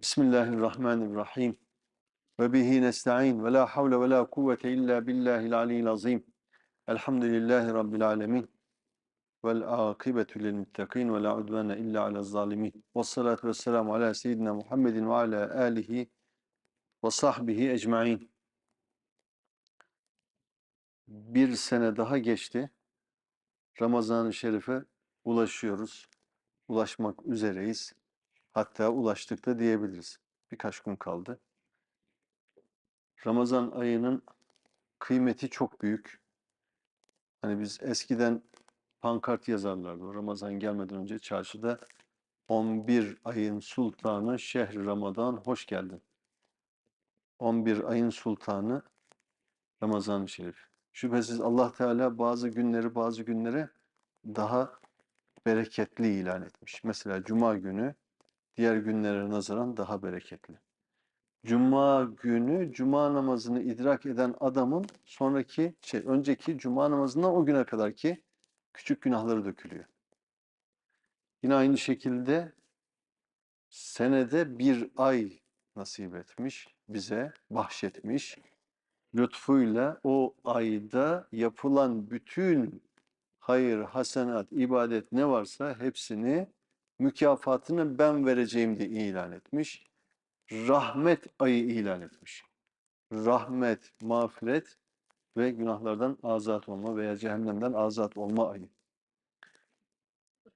Bismillahirrahmanirrahim. Ve bihi nesta'in ve la havle ve la kuvvete illa billahil aliyyil azim. Elhamdülillahi rabbil alamin. Vel akibetu lil muttaqin ve la udvane illa alel zalimin. Ves salatu vesselamu ala seyyidina Muhammedin ve ala alihi ve sahbihi ecmaîn. Bir sene daha geçti. Ramazan-ı Şerif'e ulaşıyoruz. Ulaşmak üzereyiz. Hatta ulaştık da diyebiliriz. Birkaç gün kaldı. Ramazan ayının kıymeti çok büyük. Hani biz eskiden pankart yazarlardı. Ramazan gelmeden önce çarşıda 11 ayın sultanı şehri Ramazan hoş geldin. 11 ayın sultanı Ramazan-ı Şerif. Şüphesiz Allah Teala bazı günleri bazı günlere daha bereketli ilan etmiş. Mesela Cuma günü diğer günlere nazaran daha bereketli. Cuma günü Cuma namazını idrak eden adamın sonraki şey önceki Cuma namazından o güne kadar ki küçük günahları dökülüyor. Yine aynı şekilde senede bir ay nasip etmiş, bize bahşetmiş. Lütfuyla o ayda yapılan bütün hayır, hasenat, ibadet ne varsa hepsini mükafatını ben vereceğim diye ilan etmiş. Rahmet ayı ilan etmiş. Rahmet, mağfiret ve günahlardan azat olma veya cehennemden azat olma ayı.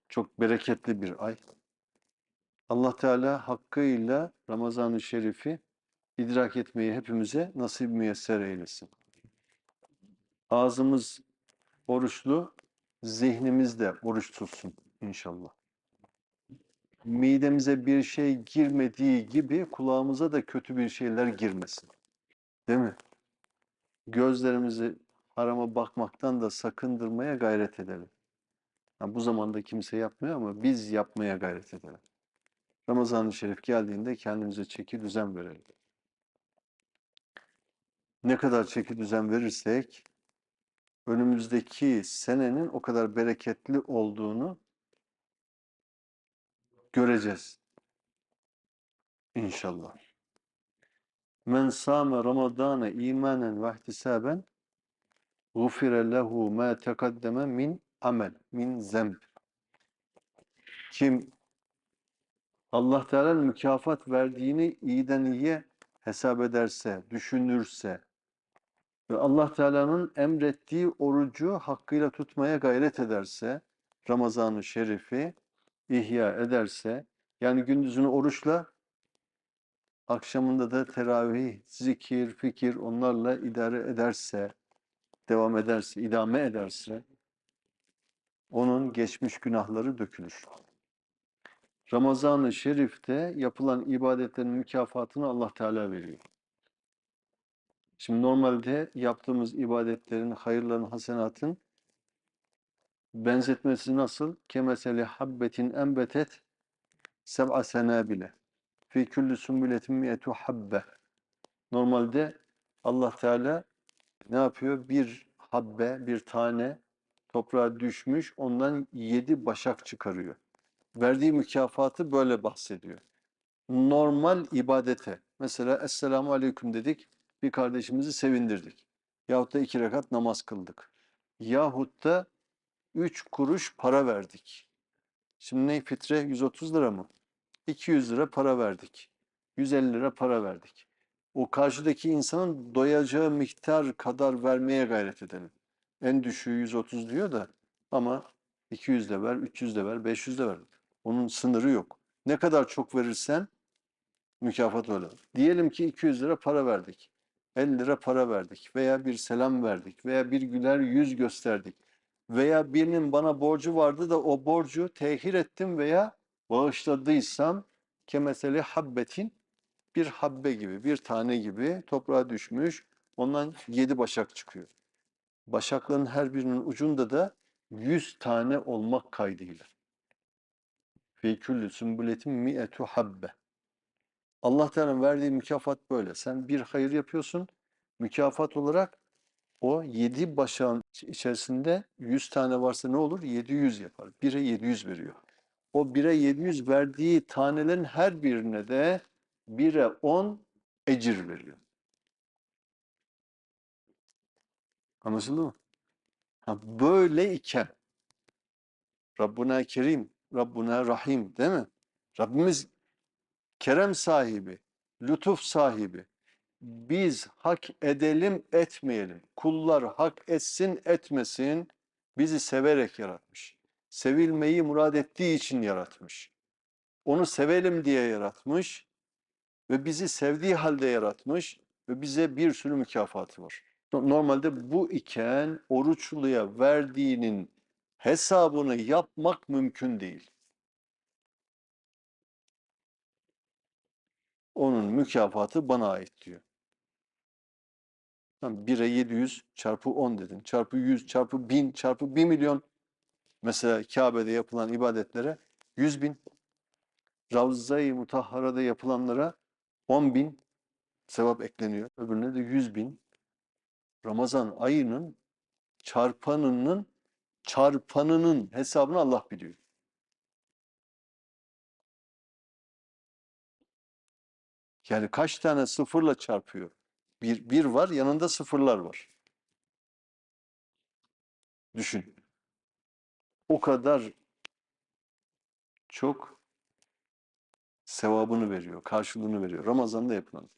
Çok bereketli bir ay. Allah Teala hakkıyla Ramazan-ı Şerif'i idrak etmeyi hepimize nasip müyesser eylesin. Ağzımız oruçlu, zihnimiz de oruç tutsun inşallah. Midemize bir şey girmediği gibi kulağımıza da kötü bir şeyler girmesin. Değil mi? Gözlerimizi harama bakmaktan da sakındırmaya gayret edelim. Ha, bu zamanda kimse yapmıyor ama biz yapmaya gayret edelim. Ramazan-ı Şerif geldiğinde kendimize çeki düzen verelim. Ne kadar çeki düzen verirsek önümüzdeki senenin o kadar bereketli olduğunu göreceğiz. İnşallah. Men sâme ramadâne imanen ve ihtisaben gufire lehu ma tekaddeme min amel, min zemb. Kim Allah Teala'nın mükafat verdiğini iyiden iyiye hesap ederse, düşünürse ve Allah Teala'nın emrettiği orucu hakkıyla tutmaya gayret ederse, Ramazan-ı Şerif'i ihya ederse, yani gündüzünü oruçla, akşamında da teravih, zikir, fikir onlarla idare ederse, devam ederse, idame ederse, onun geçmiş günahları dökülür. Ramazan-ı Şerif'te yapılan ibadetlerin mükafatını Allah Teala veriyor. Şimdi normalde yaptığımız ibadetlerin, hayırların, hasenatın benzetmesi nasıl? Kemeseli habbetin enbetet seb'a senabile fi kulli sümbületin mi'etu habbe. Normalde Allah Teala ne yapıyor? Bir habbe, bir tane toprağa düşmüş, ondan yedi başak çıkarıyor. Verdiği mükafatı böyle bahsediyor. Normal ibadete, mesela Esselamu Aleyküm dedik, bir kardeşimizi sevindirdik. Yahut da iki rekat namaz kıldık. Yahut da üç kuruş para verdik. Şimdi ne fitre 130 lira mı? 200 lira para verdik. 150 lira para verdik. O karşıdaki insanın doyacağı miktar kadar vermeye gayret edelim. En düşüğü 130 diyor da ama 200 de ver, 300 de ver, 500 de ver. Onun sınırı yok. Ne kadar çok verirsen mükafat öyle. Diyelim ki 200 lira para verdik. 50 lira para verdik veya bir selam verdik veya bir güler yüz gösterdik veya birinin bana borcu vardı da o borcu tehir ettim veya bağışladıysam kemeseli habbetin bir habbe gibi, bir tane gibi toprağa düşmüş. Ondan yedi başak çıkıyor. Başakların her birinin ucunda da yüz tane olmak kaydıyla. Fî küllü sümbületin mi'etu habbe. Allah Teala'nın verdiği mükafat böyle. Sen bir hayır yapıyorsun, mükafat olarak o yedi başağın içerisinde yüz tane varsa ne olur? 700 yapar. Bire 700 veriyor. O bire 700 verdiği tanelerin her birine de bire on ecir veriyor. Anlaşıldı mı? Ha, böyle iken Rabbuna Kerim, Rabbuna Rahim değil mi? Rabbimiz kerem sahibi, lütuf sahibi. Biz hak edelim etmeyelim. Kullar hak etsin etmesin bizi severek yaratmış. Sevilmeyi murad ettiği için yaratmış. Onu sevelim diye yaratmış ve bizi sevdiği halde yaratmış ve bize bir sürü mükafatı var. Normalde bu iken oruçluya verdiğinin hesabını yapmak mümkün değil. Onun mükafatı bana ait diyor. Tamam, 1'e 700 çarpı 10 dedin. Çarpı 100 çarpı 1000 çarpı 1 milyon. Mesela Kabe'de yapılan ibadetlere 100 bin. Ravza-i Mutahhara'da yapılanlara 10 bin sevap ekleniyor. Öbürüne de 100 bin. Ramazan ayının çarpanının çarpanının hesabını Allah biliyor. Yani kaç tane sıfırla çarpıyor? Bir, bir var, yanında sıfırlar var. Düşün. O kadar çok sevabını veriyor, karşılığını veriyor. Ramazan'da yapılan.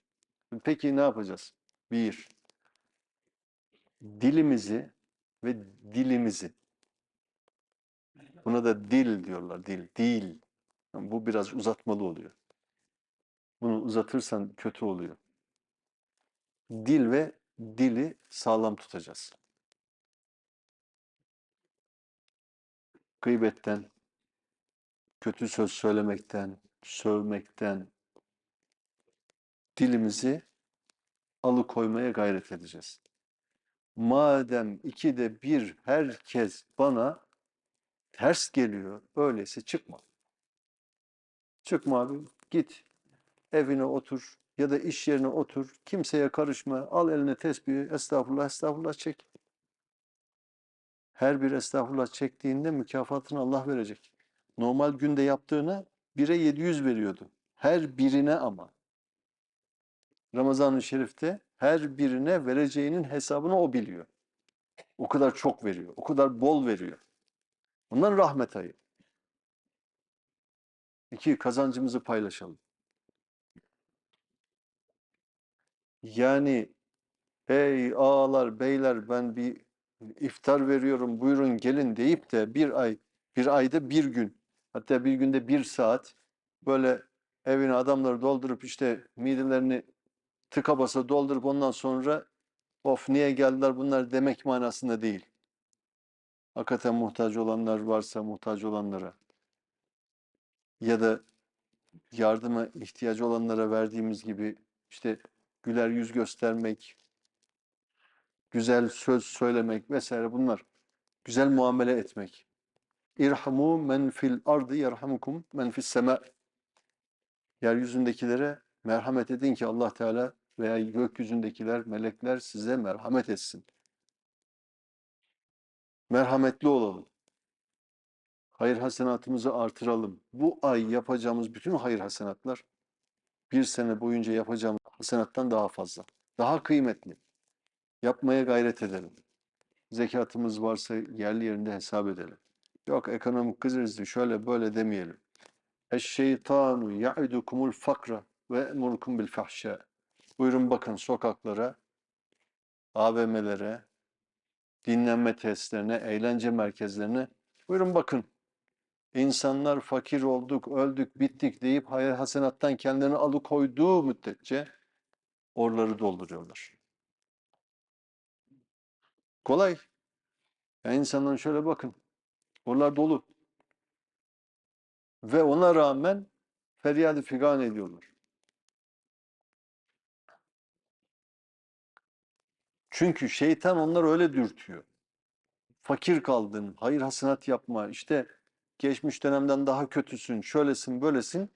Peki ne yapacağız? Bir, dilimizi ve dilimizi. Buna da dil diyorlar, dil, dil. Yani bu biraz uzatmalı oluyor. Bunu uzatırsan kötü oluyor. Dil ve dili sağlam tutacağız. Gıybetten, kötü söz söylemekten, sövmekten dilimizi alıkoymaya gayret edeceğiz. Madem ikide bir herkes bana ters geliyor, öyleyse çıkma. Çıkma abi, git evine otur ya da iş yerine otur, kimseye karışma, al eline tesbihi, estağfurullah, estağfurullah çek. Her bir estağfurullah çektiğinde mükafatını Allah verecek. Normal günde yaptığına 1'e 700 veriyordu. Her birine ama. Ramazan-ı Şerif'te her birine vereceğinin hesabını o biliyor. O kadar çok veriyor, o kadar bol veriyor. Ondan rahmet ayı. İki, kazancımızı paylaşalım. Yani ey ağalar, beyler ben bir iftar veriyorum buyurun gelin deyip de bir ay, bir ayda bir gün, hatta bir günde bir saat böyle evine adamları doldurup işte midelerini tıka basa doldurup ondan sonra of niye geldiler bunlar demek manasında değil. Hakikaten muhtaç olanlar varsa muhtaç olanlara ya da yardıma ihtiyacı olanlara verdiğimiz gibi işte güler yüz göstermek, güzel söz söylemek vesaire bunlar. Güzel muamele etmek. İrhamu men fil ardı yerhamukum men fis sema. Yeryüzündekilere merhamet edin ki Allah Teala veya gökyüzündekiler, melekler size merhamet etsin. Merhametli olalım. Hayır hasenatımızı artıralım. Bu ay yapacağımız bütün hayır hasenatlar bir sene boyunca yapacağımız hasenattan daha fazla. Daha kıymetli. Yapmaya gayret edelim. Zekatımız varsa yerli yerinde hesap edelim. Yok ekonomik krizi şöyle böyle demeyelim. Eşşeytanu ya'idukumul fakra ve emurkum bil fahşa. Buyurun bakın sokaklara, AVM'lere, dinlenme tesislerine, eğlence merkezlerine. Buyurun bakın. İnsanlar fakir olduk, öldük, bittik deyip hayır hasenattan kendilerini alıkoyduğu müddetçe oraları dolduruyorlar. Kolay. Yani insanların şöyle bakın. Oralar dolu. Ve ona rağmen feryadı figan ediyorlar. Çünkü şeytan onları öyle dürtüyor. Fakir kaldın, hayır hasenat yapma, işte geçmiş dönemden daha kötüsün, şöylesin, böylesin.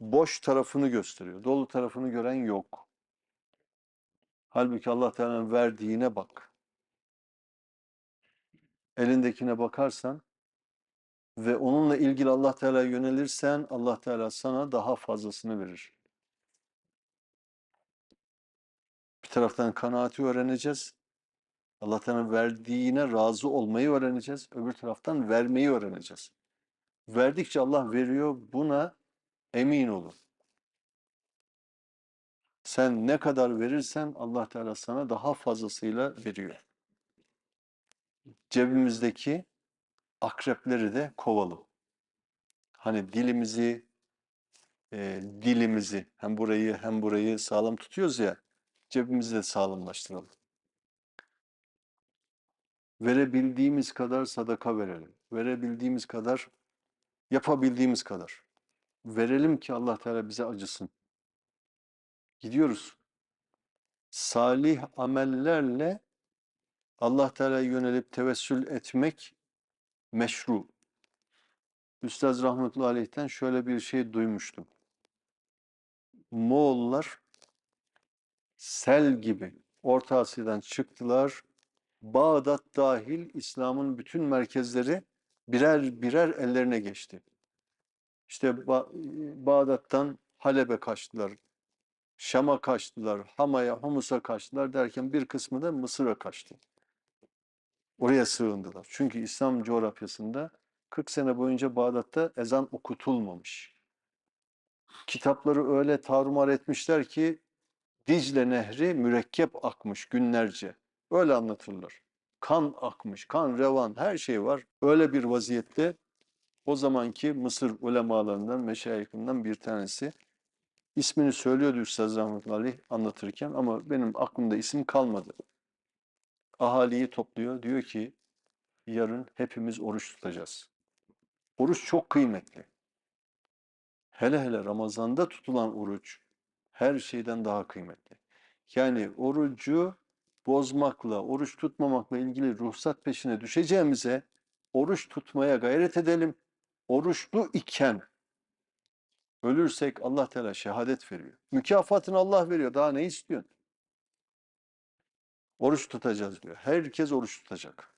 Boş tarafını gösteriyor. Dolu tarafını gören yok. Halbuki Allah Teala'nın verdiğine bak. Elindekine bakarsan ve onunla ilgili Allah Teala'ya yönelirsen Allah Teala sana daha fazlasını verir. taraftan kanaati öğreneceğiz. Allah Teala verdiğine razı olmayı öğreneceğiz. Öbür taraftan vermeyi öğreneceğiz. Verdikçe Allah veriyor. Buna emin olun. Sen ne kadar verirsen Allah Teala sana daha fazlasıyla veriyor. Cebimizdeki akrepleri de kovalım. Hani dilimizi, e, dilimizi hem burayı hem burayı sağlam tutuyoruz ya cebimizi de sağlamlaştıralım. Verebildiğimiz kadar sadaka verelim. Verebildiğimiz kadar, yapabildiğimiz kadar. Verelim ki Allah Teala bize acısın. Gidiyoruz. Salih amellerle Allah Teala'ya yönelip tevessül etmek meşru. Üstaz Rahmetullahi Aleyh'ten şöyle bir şey duymuştum. Moğollar sel gibi Orta Asya'dan çıktılar. Bağdat dahil İslam'ın bütün merkezleri birer birer ellerine geçti. İşte Ba- Bağdat'tan Halep'e kaçtılar. Şam'a kaçtılar. Hama'ya, Humus'a kaçtılar derken bir kısmı da Mısır'a kaçtı. Oraya sığındılar. Çünkü İslam coğrafyasında 40 sene boyunca Bağdat'ta ezan okutulmamış. Kitapları öyle tarumar etmişler ki Dicle Nehri mürekkep akmış günlerce. Öyle anlatırlar. Kan akmış, kan revan, her şey var. Öyle bir vaziyette o zamanki Mısır ulemalarından, meşayihinden bir tanesi ismini söylüyordu Üstad Rahmetullahi Aleyh anlatırken ama benim aklımda isim kalmadı. Ahaliyi topluyor. Diyor ki yarın hepimiz oruç tutacağız. Oruç çok kıymetli. Hele hele Ramazan'da tutulan oruç her şeyden daha kıymetli. Yani orucu bozmakla, oruç tutmamakla ilgili ruhsat peşine düşeceğimize oruç tutmaya gayret edelim. Oruçlu iken ölürsek Allah Teala şehadet veriyor. Mükafatını Allah veriyor. Daha ne istiyorsun? Oruç tutacağız diyor. Herkes oruç tutacak.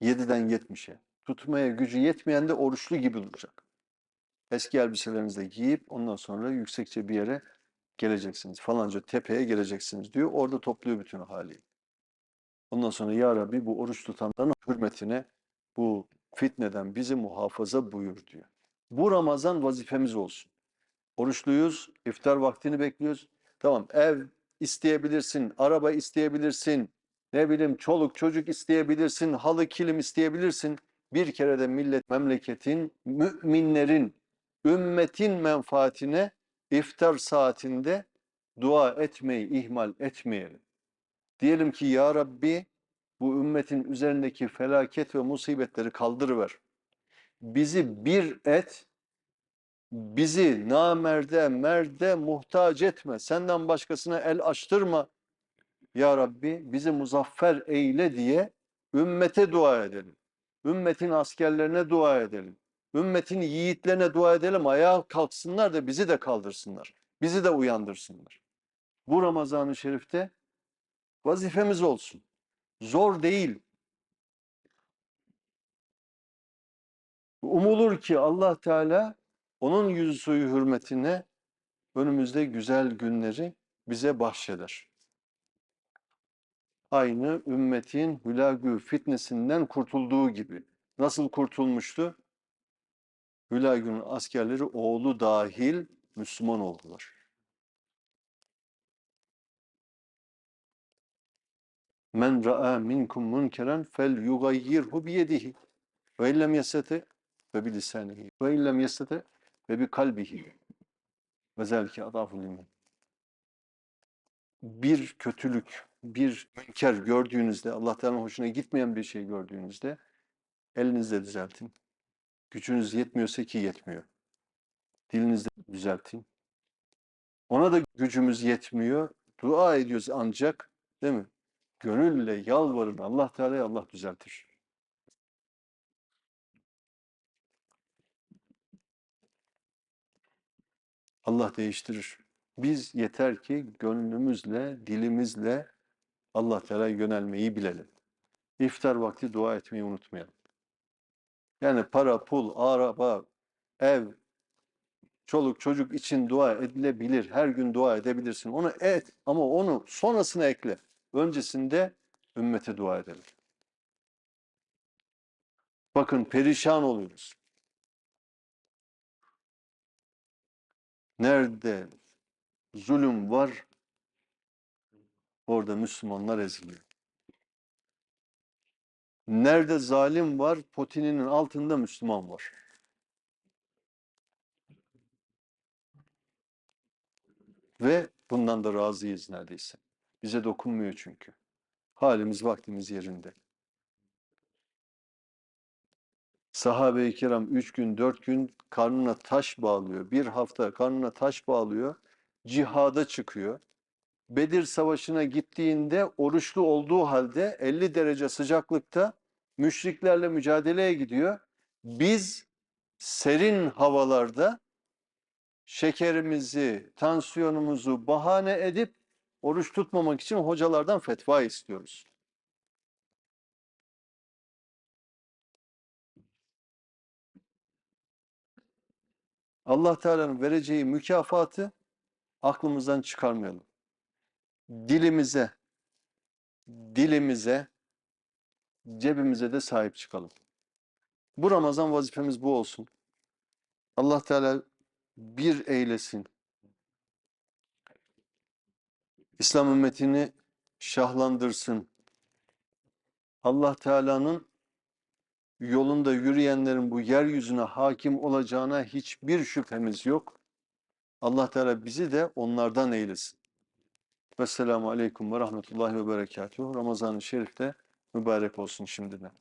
7'den 70'e. Tutmaya gücü yetmeyen de oruçlu gibi duracak. Eski elbiselerinizi de giyip ondan sonra yüksekçe bir yere geleceksiniz. Falanca tepeye geleceksiniz diyor. Orada topluyor bütün ahaliyi. Ondan sonra Ya Rabbi bu oruç tutanların hürmetine bu fitneden bizi muhafaza buyur diyor. Bu Ramazan vazifemiz olsun. Oruçluyuz, iftar vaktini bekliyoruz. Tamam ev isteyebilirsin, araba isteyebilirsin, ne bileyim çoluk çocuk isteyebilirsin, halı kilim isteyebilirsin. Bir kere de millet, memleketin, müminlerin, ümmetin menfaatine iftar saatinde dua etmeyi ihmal etmeyelim. Diyelim ki ya Rabbi bu ümmetin üzerindeki felaket ve musibetleri kaldırıver. Bizi bir et, bizi namerde, merde muhtaç etme. Senden başkasına el açtırma. Ya Rabbi bizi muzaffer eyle diye ümmete dua edelim. Ümmetin askerlerine dua edelim. Ümmetin yiğitlerine dua edelim. Ayağa kalksınlar da bizi de kaldırsınlar. Bizi de uyandırsınlar. Bu Ramazan-ı Şerif'te vazifemiz olsun. Zor değil. Umulur ki Allah Teala onun yüzü suyu hürmetine önümüzde güzel günleri bize bahşeder. Aynı ümmetin hülagü fitnesinden kurtulduğu gibi. Nasıl kurtulmuştu? Hülagü'nün askerleri oğlu dahil Müslüman oldular. Men ra'a minkum munkeren fel yugayyirhu biyedihi ve illem yesete ve bi lisanihi ve illem yesete ve bi kalbihi ve zelke adaful iman. Bir kötülük, bir münker gördüğünüzde, Allah Teala'nın hoşuna gitmeyen bir şey gördüğünüzde elinizle düzeltin. Gücünüz yetmiyorsa ki yetmiyor. Dilinizle düzeltin. Ona da gücümüz yetmiyor. Dua ediyoruz ancak değil mi? Gönülle yalvarın Allah Teala'ya Allah düzeltir. Allah değiştirir. Biz yeter ki gönlümüzle, dilimizle Allah Teala'ya yönelmeyi bilelim. İftar vakti dua etmeyi unutmayalım. Yani para, pul, araba, ev, çoluk çocuk için dua edilebilir. Her gün dua edebilirsin. Onu et ama onu sonrasına ekle. Öncesinde ümmete dua edelim. Bakın perişan oluyoruz. Nerede zulüm var, orada Müslümanlar eziliyor. Nerede zalim var, potininin altında Müslüman var. Ve bundan da razıyız neredeyse. Bize dokunmuyor çünkü. Halimiz vaktimiz yerinde. Sahabe-i kiram üç gün, dört gün karnına taş bağlıyor. Bir hafta karnına taş bağlıyor. Cihada çıkıyor. Bedir Savaşı'na gittiğinde oruçlu olduğu halde 50 derece sıcaklıkta müşriklerle mücadeleye gidiyor. Biz serin havalarda şekerimizi, tansiyonumuzu bahane edip oruç tutmamak için hocalardan fetva istiyoruz. Allah Teala'nın vereceği mükafatı aklımızdan çıkarmayalım. Dilimize, dilimize, cebimize de sahip çıkalım. Bu Ramazan vazifemiz bu olsun. Allah Teala bir eylesin. İslam ümmetini şahlandırsın. Allah Teala'nın yolunda yürüyenlerin bu yeryüzüne hakim olacağına hiçbir şüphemiz yok. Allah Teala bizi de onlardan eylesin. Vesselamu Aleyküm ve Rahmetullahi ve Berekatuhu. Ramazan-ı Şerif mübarek olsun şimdiden.